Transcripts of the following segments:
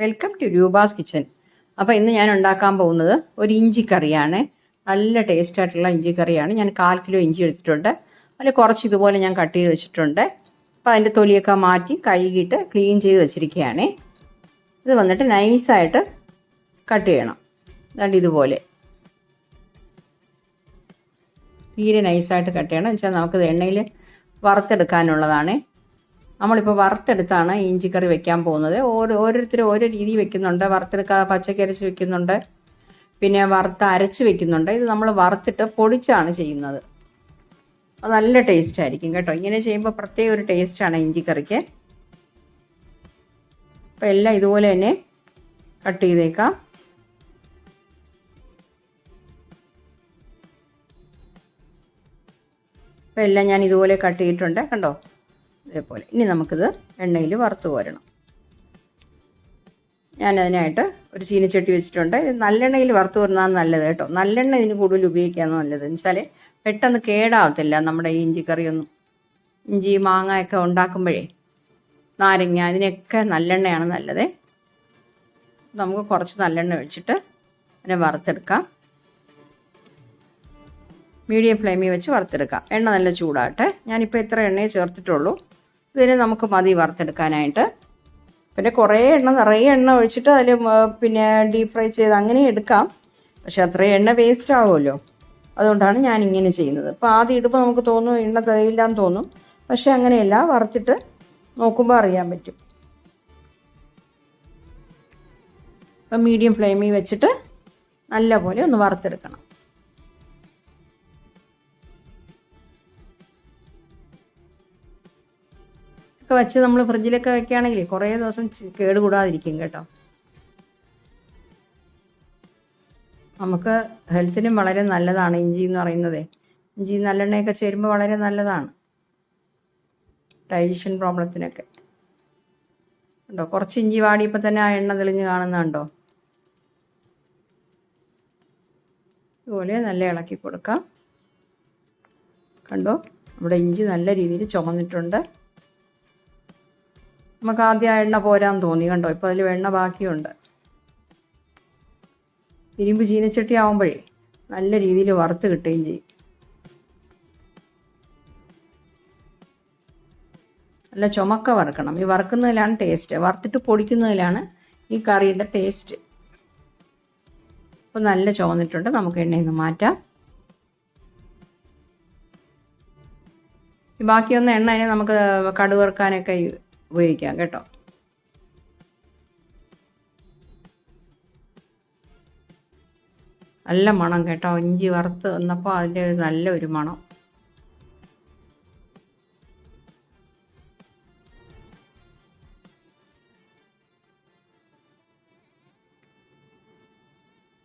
Welcome to Roopa's kitchen അപ്പോൾ ഇന്ന് ഞാൻ ഉണ്ടാക്കാൻ പോകുന്നത് ഒരു ഇഞ്ചി കറിയാണ്. നല്ല ടേസ്റ്റ് ആയിട്ടുള്ള ഇഞ്ചി കറിയാണ്. ഞാൻ കാൽ കിലോ ഇഞ്ചി എടുത്തിട്ടുണ്ട്. അതിൽ കുറച്ച് ഇതുപോലെ ഞാൻ കട്ട് ചെയ്ത് വെച്ചിട്ടുണ്ട്. അപ്പോൾ അതിന്റെ തൊലിയൊക്കെ മാറ്റി കഴുകിയിട്ട് ക്ലീൻ ചെയ്ത് വെച്ചിരിക്കുകയാണ്. ഇത് വന്നിട്ട് നൈസായിട്ട് കട്ട് ചെയ്യണം. അതുകൊണ്ട് ഇതുപോലെ. തീരെ നൈസായിട്ട് കട്ട് ചെയ്യണം. വെച്ചാൽ നമുക്കിത് എണ്ണയിൽ വറുത്തെടുക്കാനുള്ളതാണ്. നമ്മളിപ്പോൾ വറുത്തെടുത്താണ് ഇഞ്ചി കറി വെക്കാൻ പോകുന്നത്. ഓരോ ഓരോരുത്തരും ഓരോ രീതി വെക്കുന്നുണ്ട്. വറുത്തെടുക്കാതെ പച്ചക്കറി അരച്ച് വെക്കുന്നുണ്ട്. പിന്നെ വറുത്ത് അരച്ച് വെക്കുന്നുണ്ട്. ഇത് നമ്മൾ വറുത്തിട്ട് പൊടിച്ചാണ് ചെയ്യുന്നത്. അത് നല്ല ടേസ്റ്റ് ആയിരിക്കും കേട്ടോ. ഇങ്ങനെ ചെയ്യുമ്പോൾ പ്രത്യേക ഒരു ടേസ്റ്റാണ് ഇഞ്ചിക്കറിക്ക്. അപ്പോൾ എല്ലാം ഇതുപോലെ തന്നെ കട്ട് ചെയ്തേക്കാം. അപ്പോൾ എല്ലാം ഞാൻ ഇതുപോലെ കട്ട് ചെയ്തിട്ടുണ്ട്. കണ്ടോ? ഇതേപോലെ. ഇനി നമുക്കിത് എണ്ണയിൽ വറുത്ത് കോരണം. ഞാൻ അതിനായിട്ട് ഒരു ചീനച്ചട്ടി വെച്ചിട്ടുണ്ട്. നല്ലെണ്ണയിൽ വറുത്ത് വരുന്നതാണ് നല്ലത് കേട്ടോ. നല്ലെണ്ണ ഇതിന് കൂടുതൽ ഉപയോഗിക്കുകയാണ് നല്ലത്. എന്ന് വെച്ചാൽ പെട്ടെന്ന് കേടാവത്തില്ല നമ്മുടെ ഈ ഇഞ്ചിക്കറിയൊന്നും. ഇഞ്ചി മാങ്ങയൊക്കെ ഉണ്ടാക്കുമ്പോഴേ നാരങ്ങ അതിനൊക്കെ നല്ലെണ്ണയാണ് നല്ലത്. നമുക്ക് കുറച്ച് നല്ലെണ്ണ ഒഴിച്ചിട്ട് അതിനെ വറുത്തെടുക്കാം. മീഡിയം ഫ്ലെയിമിൽ വെച്ച് വറുത്തെടുക്കാം. എണ്ണ നല്ല ചൂടാട്ടെ ഞാനിപ്പോൾ ഇത്ര എണ്ണയെ ചേർത്തിട്ടുള്ളൂ. ഇതിന് നമുക്ക് മതി വറുത്തെടുക്കാനായിട്ട്. പിന്നെ കുറേ എണ്ണ നിറയെ എണ്ണ ഒഴിച്ചിട്ട് അതിൽ പിന്നെ ഡീപ് ഫ്രൈ ചെയ്ത് അങ്ങനെ എടുക്കാം. പക്ഷെ അത്രയും എണ്ണ വേസ്റ്റ് ആവുമല്ലോ. അതുകൊണ്ടാണ് ഞാൻ ഇങ്ങനെ ചെയ്യുന്നത്. അപ്പോൾ ആദ്യം ഇടുമ്പോൾ നമുക്ക് തോന്നും എണ്ണ തേയില്ലാന്ന് തോന്നും. പക്ഷെ അങ്ങനെയല്ല വറുത്തിട്ട് നോക്കുമ്പോൾ അറിയാൻ പറ്റും. അപ്പം മീഡിയം ഫ്ലെയിമിൽ വെച്ചിട്ട് നല്ല പോലെ ഒന്ന് വറുത്തെടുക്കണം. ഒക്കെ വെച്ച് നമ്മൾ ഫ്രിഡ്ജിലൊക്കെ വെക്കുകയാണെങ്കിൽ കുറേ ദിവസം കേട് കൂടാതിരിക്കും കേട്ടോ. നമുക്ക് ഹെൽത്തിനും വളരെ നല്ലതാണ് ഇഞ്ചി എന്ന് പറയുന്നത്. ഇഞ്ചി നല്ലെണ്ണയൊക്കെ ചേരുമ്പോൾ വളരെ നല്ലതാണ്. ഡൈജഷൻ പ്രോബ്ലത്തിനൊക്കെ. ഉണ്ടോ കുറച്ച് ഇഞ്ചി വാടിയപ്പോൾ തന്നെ ആ എണ്ണ തെളിഞ്ഞ് കാണുന്നുണ്ടോ? ഇതുപോലെ നല്ല ഇളക്കി കൊടുക്കാം. കണ്ടോ? നമ്മുടെ ഇഞ്ചി നല്ല രീതിയിൽ ചുമന്നിട്ടുണ്ട്. നമുക്ക് ആദ്യം ആ എണ്ണ പോരാൻ തോന്നി കണ്ടോ? ഇപ്പോൾ അതിൽ എണ്ണ ബാക്കിയുണ്ട്. ഇരുമ്പ് ചീനച്ചട്ടി ആവുമ്പോഴേ നല്ല രീതിയിൽ വറുത്ത് കിട്ടുകയും ചെയ്യും. നല്ല ചുമക്ക വറുക്കണം. ഈ വറുക്കുന്നതിലാണ് ടേസ്റ്റ് വറുത്തിട്ട് പൊടിക്കുന്നതിലാണ് ഈ കറിയുടെ ടേസ്റ്റ് അപ്പോൾ നല്ല ചുവന്നിട്ടുണ്ട് നമുക്ക് എണ്ണയിൽ നിന്ന് മാറ്റാം. ബാക്കിയൊന്ന് എണ്ണ അതിനെ നമുക്ക് കടുവറുക്കാനൊക്കെ ഉപയോഗിക്കാം കേട്ടോ. നല്ല മണം കേട്ടോ. ഇഞ്ചി വറുത്ത് വന്നപ്പോൾ അതിന്റെ ഒരു നല്ല ഒരു മണം.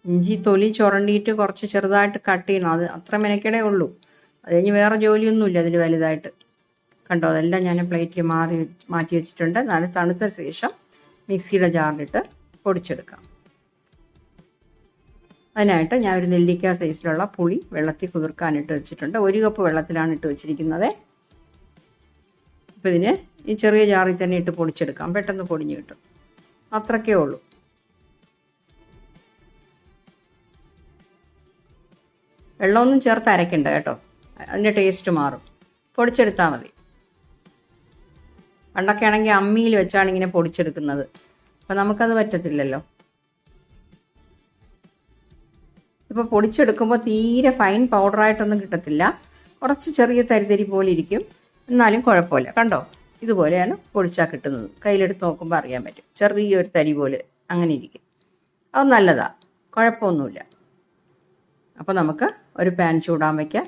ഇഞ്ചി തൊലി ചുരണ്ടിയിട്ട് കുറച്ച് ചെറുതായിട്ട് കട്ട് ചെയ്യണം. അത് അത്ര മെനക്കേടേ ഉള്ളൂ. അത് കഴിഞ്ഞ് വേറെ ജോലിയൊന്നുമില്ല അതിൽ വലുതായിട്ട്. കണ്ടോ അതെല്ലാം ഞാൻ പ്ലേറ്റിൽ മാറി മാറ്റി വെച്ചിട്ടുണ്ട്. നല്ല തണുത്ത ശേഷം മിക്സിയുടെ ജാറിലിട്ട് പൊടിച്ചെടുക്കാം. അതിനായിട്ട് ഞാൻ ഒരു നെല്ലിക്ക സൈസിലുള്ള പുളി വെള്ളത്തിൽ കുതിർക്കാനിട്ട് വെച്ചിട്ടുണ്ട്. ഒരു കപ്പ് വെള്ളത്തിലാണ് ഇട്ട് വെച്ചിരിക്കുന്നത്. അപ്പോൾ ഇതിന് ഈ ചെറിയ ജാറിൽ തന്നെ ഇട്ട് പൊടിച്ചെടുക്കാം. പെട്ടെന്ന് പൊടിഞ്ഞ് കിട്ടും. അത്രക്കേ ഉള്ളൂ. വെള്ളമൊന്നും ചേർത്ത് അരയ്ക്കണ്ട കേട്ടോ. അതിന്റെ ടേസ്റ്റ് മാറും. പൊടിച്ചെടുത്താൽ മതി. പണ്ടൊക്കെ ആണെങ്കിൽ അമ്മിയിൽ വെച്ചാണ് ഇങ്ങനെ പൊടിച്ചെടുക്കുന്നത്. അപ്പം നമുക്കത് പറ്റത്തില്ലല്ലോ. ഇപ്പോൾ പൊടിച്ചെടുക്കുമ്പോൾ തീരെ ഫൈൻ പൗഡറായിട്ടൊന്നും കിട്ടത്തില്ല. കുറച്ച് ചെറിയ തരിതരി പോലെ ഇരിക്കും. എന്നാലും കുഴപ്പമില്ല. കണ്ടോ? ഇതുപോലെയാണ് പൊടിച്ചാൽ കിട്ടുന്നത്. കയ്യിലെടുത്ത് നോക്കുമ്പോൾ അറിയാൻ പറ്റും. ചെറിയൊരു തരി പോലെ അങ്ങനെ ഇരിക്കും. അത് നല്ലതാണ് കുഴപ്പമൊന്നുമില്ല. അപ്പോൾ നമുക്ക് ഒരു പാൻ ചൂടാൻ വയ്ക്കാം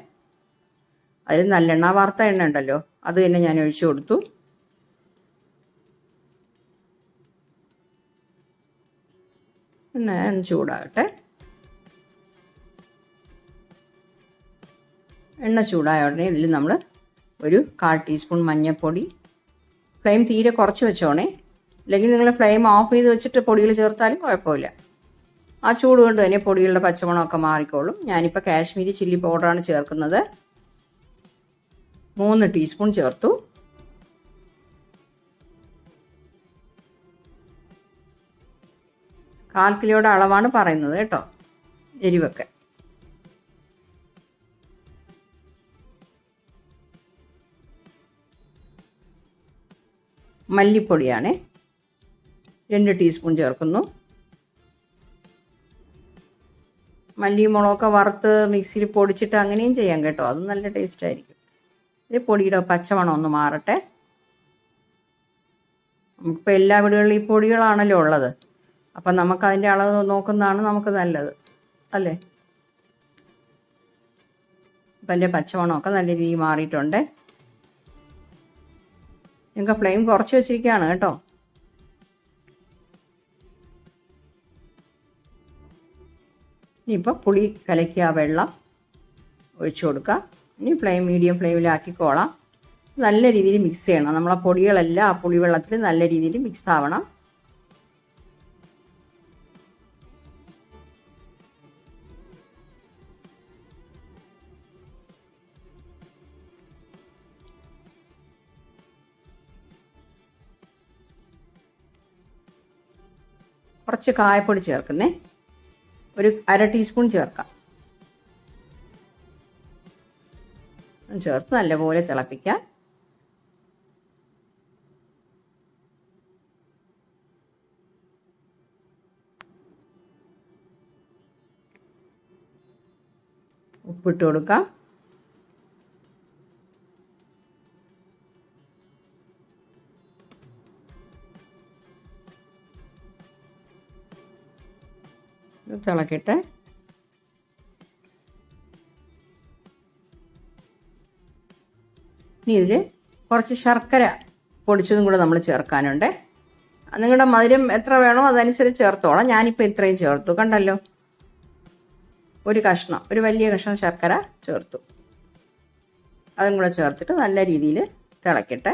അതിൽ നല്ലെണ്ണ വാർത്ത എണ്ണ ഉണ്ടല്ലോ. അത് തന്നെ ഞാൻ ഒഴിച്ചു കൊടുത്തു. എണ്ണ ചൂടാകട്ടെ. എണ്ണ ചൂടായ ഉടനെ ഇതിൽ നമ്മൾ ഒരു കാൽ ടീസ്പൂൺ മഞ്ഞൾപ്പൊടി ഫ്ലെയിം തീരെ കുറച്ച് വെച്ചോണേ. അല്ലെങ്കിൽ നിങ്ങൾ ഫ്ലെയിം ഓഫ് ചെയ്ത് വെച്ചിട്ട് പൊടികൾ ചേർത്താലും കുഴപ്പമില്ല. ആ ചൂട് കൊണ്ട് തന്നെ പൊടികളുടെ പച്ചമണമൊക്കെ മാറിക്കോളും. ഞാനിപ്പോൾ കാശ്മീരി ചില്ലി പൗഡറാണ് ചേർക്കുന്നത്. മൂന്ന് ടീസ്പൂൺ ചേർത്തു. കാൽ കിലോയുടെ അളവാണ് പറയുന്നത് കേട്ടോ. എരിവൊക്കെ. മല്ലിപ്പൊടിയാണ്. രണ്ട് ടീസ്പൂൺ ചേർക്കുന്നു. മല്ലിയും മുളകൊക്കെ വറുത്ത് മിക്സിയിൽ പൊടിച്ചിട്ട് അങ്ങനെയും ചെയ്യാം കേട്ടോ. അത് നല്ല ടേസ്റ്റ് ആയിരിക്കും. ഇത് പൊടിയുടെ പച്ചമണം ഒന്ന് മാറട്ടെ. നമുക്കിപ്പോൾ എല്ലാ വീടുകളിലും ഈ പൊടികളാണല്ലോ ഉള്ളത്. അപ്പം നമുക്കതിന്റെ അളവ് നോക്കുന്നതാണ് നമുക്ക് നല്ലത്. അല്ലേ? അപ്പം എന്റെ പച്ചമണമൊക്കെ നല്ല രീതിയിൽ മാറിയിട്ടുണ്ട്. നിങ്ങൾക്ക് ഫ്ലെയിം കുറച്ച് വെച്ചിരിക്കുകയാണ് കേട്ടോ. ഇനിയിപ്പോൾ പുളി കലക്കിയ വെള്ളം ഒഴിച്ചു കൊടുക്കുക ഇനി ഫ്ലെയിം മീഡിയം ഫ്ലെയിമിലാക്കിക്കോളാം. നല്ല രീതിയിൽ മിക്സ് ചെയ്യണം. നമ്മളെ പൊടികളെല്ലാം ആ പുളിവെള്ളത്തിൽ നല്ല രീതിയിൽ മിക്സ് ആവണം. കുറച്ച് കായപ്പൊടി ചേർക്കുന്നേ. ഒരു അര ടീസ്പൂൺ ചേർക്കാം. ചേർത്ത് നല്ലപോലെ തിളപ്പിക്കാം. ഉപ്പിട്ട് കൊടുക്കാം. തിളക്കട്ടെ. ഇനി ഇതിൽ കുറച്ച് ശർക്കര പൊടിച്ചതും കൂടെ നമ്മൾ ചേർക്കാനുണ്ട്. നിങ്ങളുടെ മധുരം എത്ര വേണോ അതനുസരിച്ച് ചേർത്തോളാം. ഞാനിപ്പോൾ ഇത്രയും ചേർത്തു. കണ്ടല്ലോ? ഒരു കഷ്ണം ഒരു വലിയ കഷ്ണം ശർക്കര ചേർത്തു. അതും കൂടെ ചേർത്തിട്ട് നല്ല രീതിയിൽ തിളക്കട്ടെ.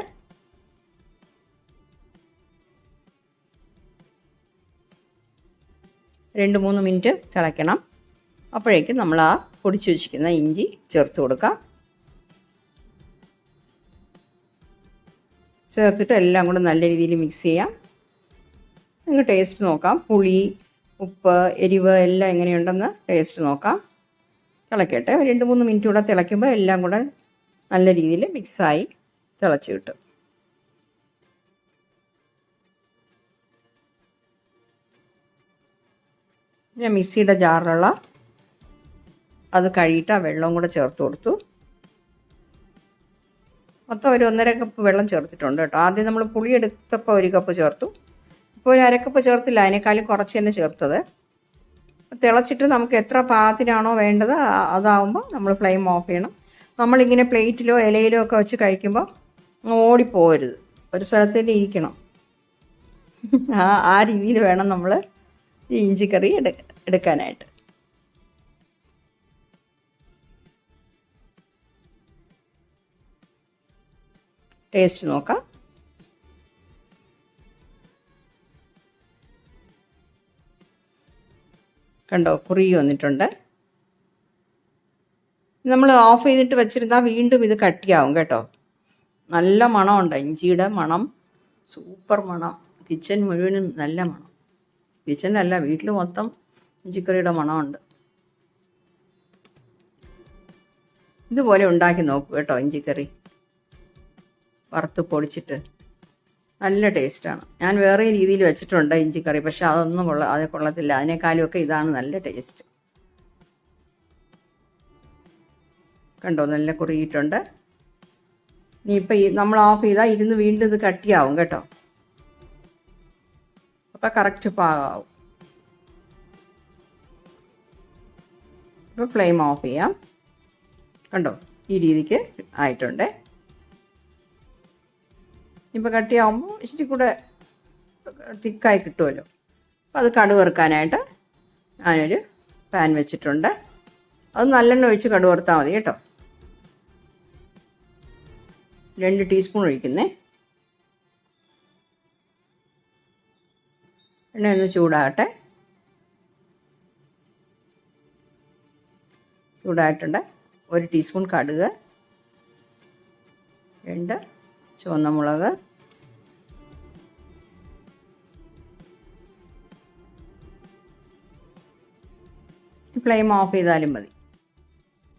രണ്ട് മൂന്ന് മിനിറ്റ് തിളയ്ക്കണം. അപ്പോഴേക്കും നമ്മൾ ആ പൊടിച്ചു വെച്ചിരിക്കുന്ന ഇഞ്ചി ചേർത്ത് കൊടുക്കാം. ചേർത്തിട്ട് എല്ലാം കൂടെ നല്ല രീതിയിൽ മിക്സ് ചെയ്യാം. നിങ്ങൾ ടേസ്റ്റ് നോക്കാം. പുളി ഉപ്പ് എരിവ് എല്ലാം എങ്ങനെയുണ്ടെന്ന് ടേസ്റ്റ് നോക്കാം. തിളക്കട്ടെ. രണ്ട് മൂന്ന് മിനിറ്റ് കൂടെ തിളയ്ക്കുമ്പോൾ എല്ലാം കൂടെ നല്ല രീതിയിൽ മിക്സായി തിളച്ച് കിട്ടും. ഞാൻ മിക്സിയുടെ ജാറിലുള്ള അത് കഴുകിയിട്ട് ആ വെള്ളവും കൂടെ ചേർത്ത് കൊടുത്തു. മൊത്തം ഒരു ഒന്നര കപ്പ് വെള്ളം ചേർത്തിട്ടുണ്ട് കേട്ടോ. ആദ്യം നമ്മൾ പുളി എടുത്തപ്പോൾ ഒരു കപ്പ് ചേർത്തു. ഇപ്പോൾ ഒരു അരക്കപ്പ് ചേർത്തില്ല അതിനേക്കാളും കുറച്ച് തന്നെ ചേർത്തത്. തിളച്ചിട്ട് നമുക്ക് എത്ര പാകത്തിനാണോ വേണ്ടത് അതാവുമ്പോൾ നമ്മൾ ഫ്ലെയിം ഓഫ് ചെയ്യണം. നമ്മളിങ്ങനെ പ്ലേറ്റിലോ ഇലയിലോ ഒക്കെ വെച്ച് കഴിക്കുമ്പോൾ ഓടിപ്പോരുത് ഒരു സ്ഥലത്തേക്ക് ഇരിക്കണം. ആ ആ രീതിയിൽ വേണം നമ്മൾ ഈ ഇഞ്ചിക്കറി എടു എടുക്കാനായിട്ട്. ടേസ്റ്റ് നോക്കാം. കണ്ടോ കുറി വന്നിട്ടുണ്ട്. നമ്മൾ ഓഫ് ചെയ്തിട്ട് വെച്ചിരുന്നാൽ വീണ്ടും ഇത് കട്ടിയാവും കേട്ടോ. നല്ല മണമുണ്ട് ഇഞ്ചിയുടെ മണം. സൂപ്പർ മണം. കിച്ചൺ മുഴുവനും നല്ല മണം. കിച്ചണിലല്ല വീട്ടിൽ മൊത്തം ഇഞ്ചിക്കറിയുടെ മണമുണ്ട്. ഇതുപോലെ ഉണ്ടാക്കി നോക്കൂ കേട്ടോ ഇഞ്ചിക്കറി. വറുത്ത് പൊടിച്ചിട്ട്. നല്ല ടേസ്റ്റാണ്. ഞാൻ വേറെ രീതിയിൽ വെച്ചിട്ടുണ്ട് ഇഞ്ചിക്കറി പക്ഷെ അതൊന്നും കൊള്ള അത് കൊള്ളത്തില്ല. അതിനേക്കാളും ഒക്കെ ഇതാണ് നല്ല ടേസ്റ്റ്. കണ്ടോ നല്ല കുറിയിട്ടുണ്ട് ഇനിയിപ്പോൾ ഈ നമ്മൾ ഓഫ് ചെയ്താൽ ഇരുന്ന് വീണ്ടും ഇത് കട്ടിയാവും കേട്ടോ. അപ്പോൾ കറക്റ്റ് പാകമാവും ഇപ്പോൾ ഫ്ലെയിം ഓഫ് ചെയ്യാം. കണ്ടോ? ഈ രീതിക്ക് ആയിട്ടുണ്ട്. ഇപ്പോൾ കട്ടിയാവുമ്പോൾ ഇച്ചിരി കൂടെ തിക്കായി കിട്ടുമല്ലോ. അപ്പോൾ അത് കടുവറുക്കാനായിട്ട് ഞാനൊരു പാൻ വെച്ചിട്ടുണ്ട്. അത് നല്ലെണ്ണ ഒഴിച്ച് കടുവറുത്താൽ മതി കേട്ടോ. രണ്ട് ടീസ്പൂൺ ഒഴിക്കുന്നേ. എണ്ണ ഒന്ന് ചൂടാകട്ടെ. ചൂടായിട്ടുണ്ട്. ഒരു ടീസ്പൂൺ കടുക്. രണ്ട് ചുവന്ന മുളക്. ഫ്ലെയിം ഓഫ് ചെയ്താലും മതി.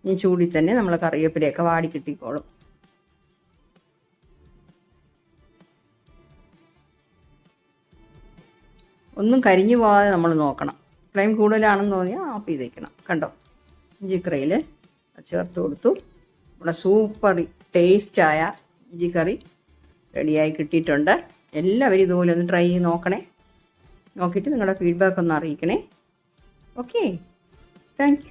ഇനി ചൂടി തന്നെ നമ്മൾ കറിവേപ്പിലയൊക്കെ വാടി കിട്ടിക്കോളും. ഒന്നും കരിഞ്ഞു പോകാതെ നമ്മൾ നോക്കണം. ഫ്ലെയിം കൂടുതലാണെന്ന് തോന്നിയാൽ ഓഫ് ചെയ്തേക്കണം കണ്ടോ? ഇഞ്ചി കറിയിൽ ചേർത്ത് കൊടുത്തു. നമ്മുടെ സൂപ്പർ ടേസ്റ്റായ ഇഞ്ചി കറി റെഡിയായി കിട്ടിയിട്ടുണ്ട്. എല്ലാവരും ഇതുപോലെ ഒന്ന് ട്രൈ ചെയ്ത് നോക്കണേ. നോക്കിയിട്ട് നിങ്ങളുടെ ഫീഡ്ബാക്ക് ഒന്ന് അറിയിക്കണേ. Okay thank